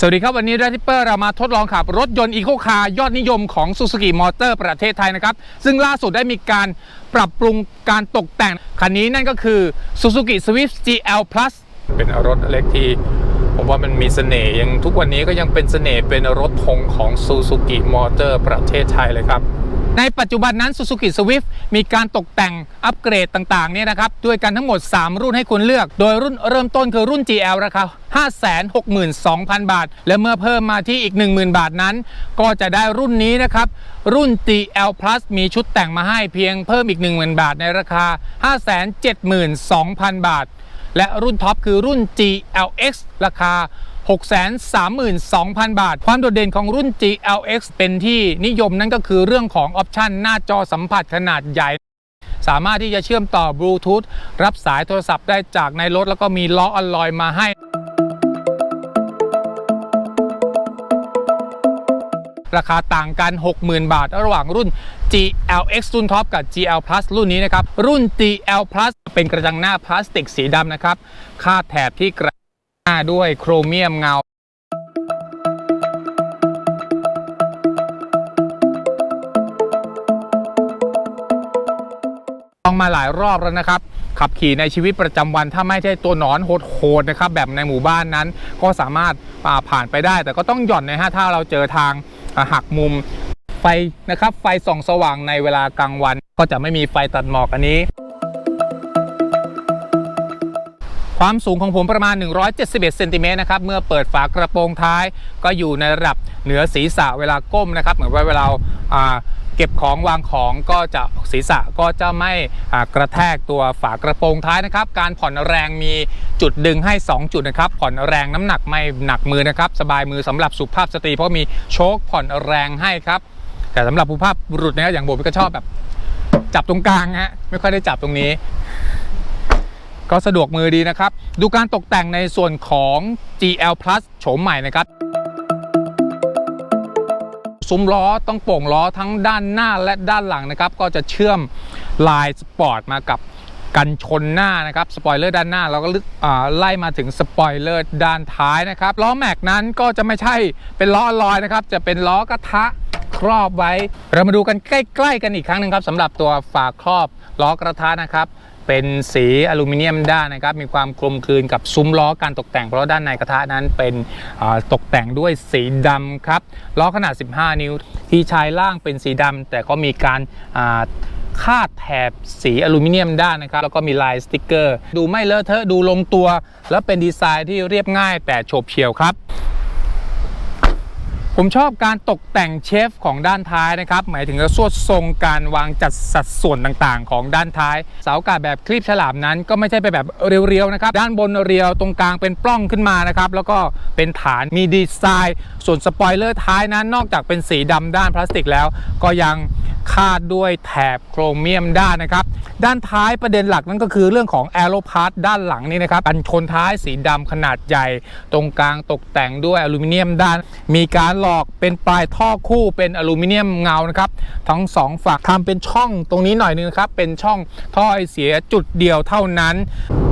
สวัสดีครับ วันนี้ r ร d ิปเปอร์เรามาทดลองขับรถยนต์อีโคคาร์ยอดนิยมของ Suzuki Motor ประเทศไทยนะครับ ซึ่งล่าสุดได้มีการปรับปรุงการตกแต่ง คันนี้นั่นก็คือ Suzuki Swift GL Plus เป็นรถเล็กที่ผมว่ามันมีเสน่ห์ยังทุกวันนี้ก็ยังเป็นเสน่ห์เป็นรถธงของ Suzuki Motor ประเทศไทยเลยครับ ในปัจจุบันนั้น Suzuki Swift มีการตกแต่งอัปเกรดต่างๆเนี่ยนะครับด้วยกันทั้งหมด 3 รุ่นให้คุณเลือก โดยรุ่นเริ่มต้นคือรุ่น GL ราคา562,000 บาท และเมื่อเพิ่มมาที่อีก 10,000 บาทนั้น ก็จะได้รุ่นนี้นะครับ รุ่น GL Plus มีชุดแต่งมาให้เพียงเพิ่มอีก 10,000 บาทในราคา 572,000 บาท และรุ่นท็อปคือรุ่น GLX ราคา 632,000 บาท ความโดดเด่นของรุ่น GLX เป็นที่นิยมนั่นก็คือเรื่องของออปชันหน้าจอสัมผัสขนาดใหญ่สามารถที่จะเชื่อมต่อบลูทูธรับสายโทรศัพท์ได้จากในรถ แล้วก็มีล้ออลลอยมาให้ ราคาต่างกัน 60,000 บาท ระหว่างรุ่น GLX รุ่นท็อปกับ GL Plus รุ่นนี้นะครับ รุ่น GL Plus เป็นกระจังหน้าพลาสติกสีดำนะครับคาดแถบที่กระาด้วยโครเมียมเงาลองมาหลายรอบแล้วนะครับ ขับขี่ในชีวิตประจำวันถ้าไม่ใช่ตัวหนอนโหดๆนะครับ แบบในหมู่บ้านนั้น ก็สามารถาผ่านไปได้ แต่ก็ต้องหย่อนนะฮะถ้าเราเจอทางหักมุมไฟนะครับ ไฟส่องสว่างในเวลากลางวัน ก็จะไม่มีไฟตัดหมอกอันนี้ ความสูงของผมประมาณ 171เซนติเมตรนะครับ เมื่อเปิดฝากระโปรงท้าย ก็อยู่ในระดับเหนือศีรษะเวลาก้มนะครับ เหมือนว่าเวลาเก็บของวางของก็จะศีรษะก็จะไม่กระแทกตัวฝากระโปรงท้ายนะครับ การผ่อนแรงมีจุดดึงให้ 2 จุดนะครับ ผ่อนแรงน้ำหนักไม่หนักมือนะครับ สบายมือสำหรับสุภาพสตรีเพราะมีโชคผ่อนแรงให้ครับ แต่สำหรับผู้ภาพบุรุษนะครับอย่างผมก็ชอบแบบ จับตรงกลางฮะไม่ค่อยได้จับตรงนี้ ก็สะดวกมือดีนะครับ ดูการตกแต่งในส่วนของ GL Plus โฉมใหม่นะครับซุ้มล้อต้องโป่งล้อทั้งด้านหน้าและด้านหลังนะครับ ก็จะเชื่อมลายสปอร์ตมากับกันชนหน้านะครับสปอยเลอร์ด้านหน้าแล้วก็ลึกอ่าไล่มาถึงสปอยเลอร์ด้านท้ายนะครับล้อแม็กนั้นก็จะไม่ใช่เป็นล้อลอยนะครับ จะเป็นล้อกระทะครอบไว้ เรามาดูกันใกล้ ๆ กันอีกครั้งหนึ่งครับสำหรับตัวฝาครอบล้อกระทะนะครับ เป็นสีอลูมิเนียมด้านนะครับ มีความกลมกลืนกับซุ้มล้อการตกแต่งเพราะด้านในกระทะนั้นเป็นตกแต่งด้วยสีดำครับล้อขนาด 15 นิ้ว ที่ชายล่างเป็นสีดำแต่ก็มีการคาดแถบสีอลูมิเนียมด้านนะครับ แล้วก็มีลายสติกเกอร์ ดูไม่เลอะเทอะดูลงตัว แล้วเป็นดีไซน์ที่เรียบง่ายแต่โฉบเฉี่ยวครับ ผมชอบการตกแต่งเชฟของด้านท้ายนะครับ หมายถึงสวดทรงการวางจัดสัดส่วนต่างๆ ของด้านท้าย เสาอากาศแบบคลีบฉลามนั้น ก็ไม่ใช่ไปแบบเรียวๆนะครับ ด้านบนเรียวตรงกลางเป็นปล้องขึ้นมานะครับ แล้วก็เป็นฐานมีดีไซน์ ส่วนสปอยเลอร์ท้ายนั้นนอกจากเป็นสีดำด้านพลาสติกแล้ว ก็ยัง คาดด้วยแถบโครเมียมด้านนะครับ ด้านท้ายประเด็นหลักนั่นก็คือเรื่องของแอโรพาร์ด้านหลังนี่นะครับกันชนท้ายสีดำขนาดใหญ่ ตรงกลางตกแต่งด้วยอลูมิเนียมด้าน มีการหลอกเป็นปลายท่อคู่เป็นอลูมิเนียมเงานะครับทั้งสองฝั่งทำเป็นช่องตรงนี้หน่อยนึงนะครับเป็นช่องท่อไอเสียจุดเดียวเท่านั้น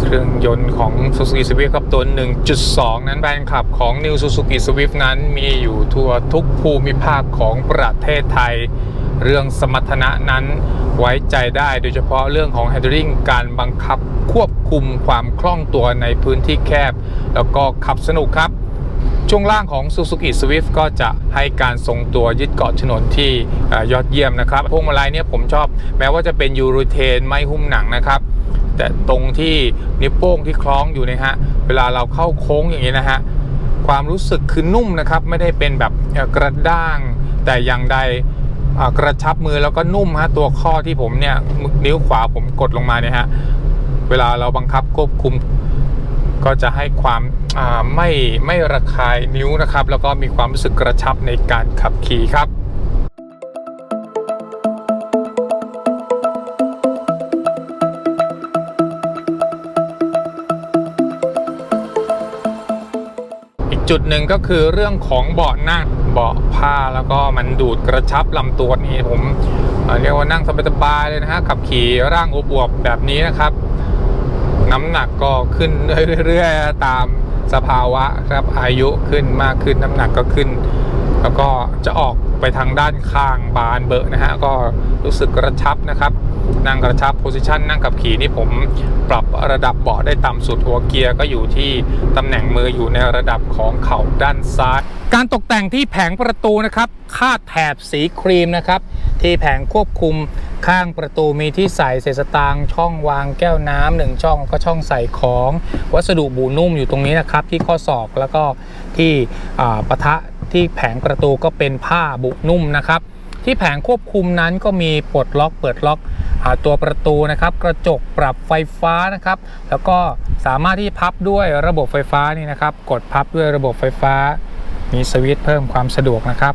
เครื่องยนต์ของ Suzuki Swift ครับตัว 1.2 นั้นแฟนคลับของ New Suzuki Swift นั้นมีอยู่ทั่วทุกภูมิภาคของประเทศไทย เรื่องสมรรถนะนั้นไว้ใจได้โดยเฉพาะเรื่องของ handling การบังคับควบคุมความคล่องตัวในพื้นที่แคบ แล้วก็ขับสนุกครับ ช่วงล่างของ Suzuki Swift ก็จะให้การทรงตัวยึดเกาะถนนที่ยอดเยี่ยมนะครับพวงมาลัยเนี่ยผมชอบแม้ว่าจะเป็นยูโรเทนไม่หุ้มหนังนะครับแต่ตรงที่นิ้วโป้งที่คล้องอยู่นะฮะเวลาเราเข้าโค้งอย่างนี้นะฮะความรู้สึกคือนุ่มนะครับ ไม่ได้เป็นแบบกระด้างแต่อย่างใด กระชับมือแล้วก็นุ่มฮะตัวข้อที่ผมเนี่ยนิ้วขวาผมกดลงมาเนี่ยฮะเวลาเราบังคับควบคุมก็จะให้ความไม่ไม่ระคายนิ้วนะครับ แล้วก็มีความรู้สึกกระชับในการขับขี่ครับ จุดหนึ่งก็คือเรื่องของเบาะนั่งเบาะผ้าแล้วก็มันดูดกระชับลำตัวนี่ผมเรียกว่านั่งสบายๆเลยนะฮะขับขี่ร่างอวบแบบนี้นะครับ น้ำหนักก็ขึ้นเรื่อยๆตามสภาวะครับอายุขึ้นมากขึ้นน้ำหนักก็ขึ้น แล้วก็จะออกไปทางด้านข้างบานเบอะนะฮะก็รู้สึกกระชับนะครับ นั่งกระชับโพซิชันนั่งขับขี่นี่ผมปรับระดับเบาะได้ต่ำสุดหัวเกียร์ก็อยู่ที่ตำแหน่งมืออยู่ในระดับของเข่าด้านซ้าย การตกแต่งที่แผงประตูนะครับคาดแถบสีครีมนะครับ ที่แผงควบคุมข้างประตูมีที่ใส่เศษสตางค์ช่องวางแก้วน้ำหนึ่งช่องก็ช่องใส่ของวัสดุบูนุ่มอยู่ตรงนี้นะครับ ที่ข้อศอกแล้วก็ที่ปะทะที่แผงประตูก็เป็นผ้าบุนุ่มนะครับ ที่แผงควบคุมนั้นก็มีปลดล็อกเปิดล็อก ตัวประตูนะครับกระจกปรับไฟฟ้านะครับ แล้วก็สามารถที่พับด้วยระบบไฟฟ้านี่นะครับ กดพับด้วยระบบไฟฟ้า มีสวิตช์เพิ่มความสะดวกนะครับ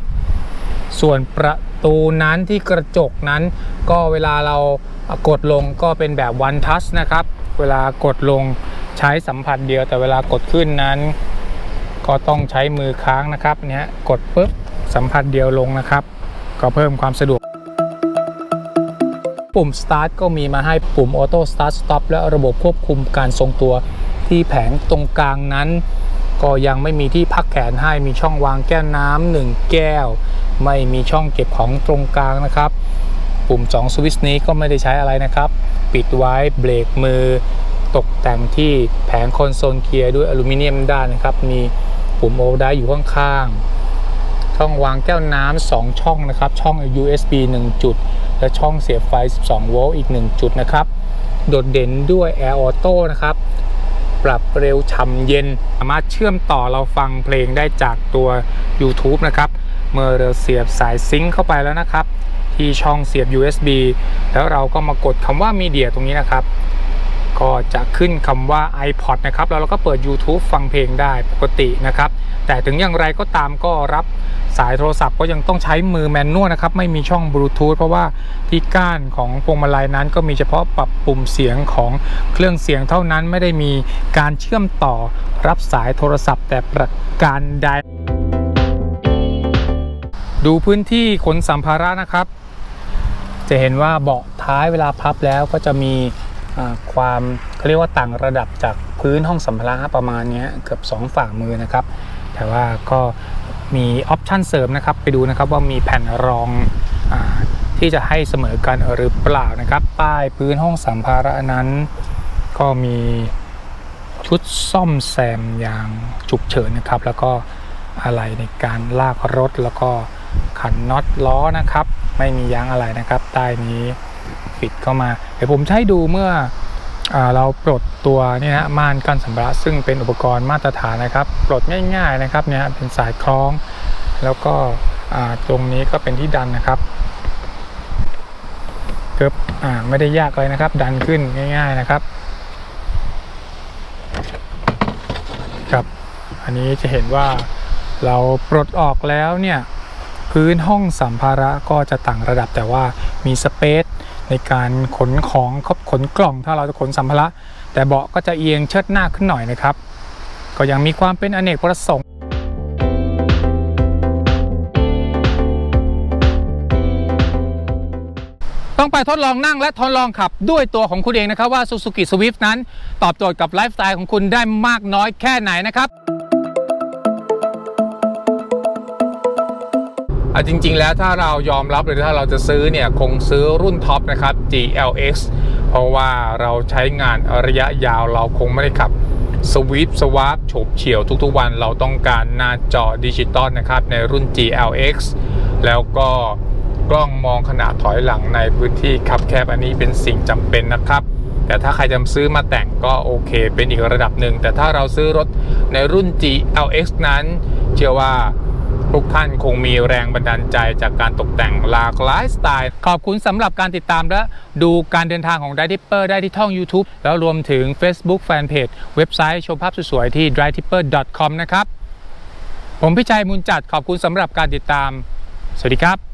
ส่วนประตูนั้นที่กระจกนั้น ก็เวลาเรากดลงก็เป็นแบบ one touch นะครับ เวลากดลงใช้สัมผัสเดียว แต่เวลากดขึ้นนั้น ก็ต้องใช้มือค้างนะครับเนี้ยกดปุ๊บสัมผัสเดียวลงนะครับ ก็เพิ่มความสะดวก ปุ่ม start ก็มีมาให้ปุ่ม auto start stop และระบบควบคุมการทรงตัวที่แผงตรงกลางนั้น ก็ยังไม่มีที่พักแขนให้มีช่องวางแก้วน้ำหนึ่งแก้ว ไม่มีช่องเก็บของตรงกลางนะครับ ปุ่ม 2 สวิตช์นี้ก็ไม่ได้ใช้อะไรนะครับ ปิดไว้เบรกมือ ตกแต่งที่แผงคอนโซลเกียร์ด้วยอลูมิเนียมด้านนะครับ มีปุ่มโอเวอร์ได้อยู่ข้างๆช่องวางแก้วน้ำ2ช่องนะครับ ช่อง USB 1 จุด และช่องเสียบไฟ 12 โวลต์อีก 1 จุดนะครับ โดดเด่นด้วย Air Auto นะครับ ปรับเร็วฉ่ำเย็น สามารถเชื่อมต่อเราฟังเพลงได้จากตัว YouTube นะครับ เมื่อเราเสียบสายซิงค์เข้าไปแล้วนะครับ ที่ช่องเสียบ USB แล้วเราก็มากดคำว่า Media ตรงนี้นะครับก็จะขึ้นคำว่า iPod นะครับ แล้วเราก็เปิด YouTube ฟังเพลงได้ปกตินะครับ แต่ถึงอย่างไรก็ตามก็รับ สายโทรศัพท์ก็ยังต้องใช้มือแมนนวลนะครับ ไม่มีช่องบลูทูธเพราะว่าที่ก้านของพวงมาลัยนั้น ก็มีเฉพาะปรับปุ่มเสียงของเครื่องเสียงเท่านั้นไม่ได้มีการเชื่อมต่อรับสายโทรศัพท์แต่ประการใด ดูพื้นที่ขนสัมภาระนะครับ จะเห็นว่าเบาะท้ายเวลาพับแล้วก็จะมีความเขาเรียกว่าต่างระดับจากพื้นห้องสัมภาระประมาณเนี้ยเกือบ 2 ฝ่ามือนะครับ แต่ว่าก็ มีออปชันเสริมนะครับ ไปดูนะครับว่ามีแผ่นรองอที่จะให้เสมอกันหรือเปล่านะครับใต้พื้นห้องสัมภาระนั้น ก็มีชุดซ่อมแซมอย่างฉุกเฉินนะครับ แล้วก็อะไรในการลากรถแล้วก็ขันน็อตล้อนะครับ ไม่มียางอะไรนะครับใต้นี้ปิดเข้ามา เดี๋ยวผมจะให้ดูเมื่อ เราปลดตัวนี่นะม่านกั้นสัมภาระซึ่งเป็นอุปกรณ์มาตรฐานนะครับ ปลดง่ายๆนะครับเนี่ยเป็นสายคล้อง แล้วก็ตรงนี้ก็เป็นที่ดันนะครับเกือบไม่ได้ยากเลยนะครับ ดันขึ้นง่าย ๆนะครับครับอันนี้จะเห็นว่าเราปลดออกแล้วเนี่ยพื้นห้องสัมภาระก็จะต่างระดับแต่ว่ามีสเปซ ในการขนของขนกล่องถ้าเราจะขนสัมภาระ แต่เบาะก็จะเอียงเชิดหน้าขึ้นหน่อยนะครับ ก็ยังมีความเป็นอเนกประสงค์ต้องไปทดลองนั่งและทดลองขับด้วยตัวของคุณเองนะครับว่า Suzuki Swift นั้น ตอบโจทย์กับไลฟ์สไตล์ของคุณได้มากน้อยแค่ไหนนะครับ อะจริง ๆ แล้วถ้าเรายอมรับเลยถ้าเราจะซื้อเนี่ยคงซื้อรุ่นท็อปนะครับ GLX เพราะว่าเราใช้งานระยะยาวเราคงไม่ได้ขับสวิปสวาปโฉบเฉี่ยวทุกๆวันเราต้องการหน้าจอดิจิตอลนะครับในรุ่น GLX แล้วก็กล้องมองขนาดถอยหลังในพื้นที่คับแคบอันนี้เป็นสิ่งจำเป็นนะครับ แต่ถ้าใครจะซื้อมาแต่งก็โอเค เป็นอีกระดับหนึ่งแต่ถ้าเราซื้อรถในรุ่น GLX นั้น เชื่อว่า ทุกท่านคงมีแรงบันดาลใจจากการตกแต่งหลากหลายสไตล์ ขอบคุณสำหรับการติดตามและดูการเดินทางของ d r i v e Tipper ได้ที่ท่อง YouTube แล้วรวมถึง Facebook Fanpage เว็บไซต์ชมภาพสวยๆที่ d r i v e Tipper com นะครับ ผมพิชัยมุลจัดขอบคุณสำหรับการติดตาม สวัสดีครับ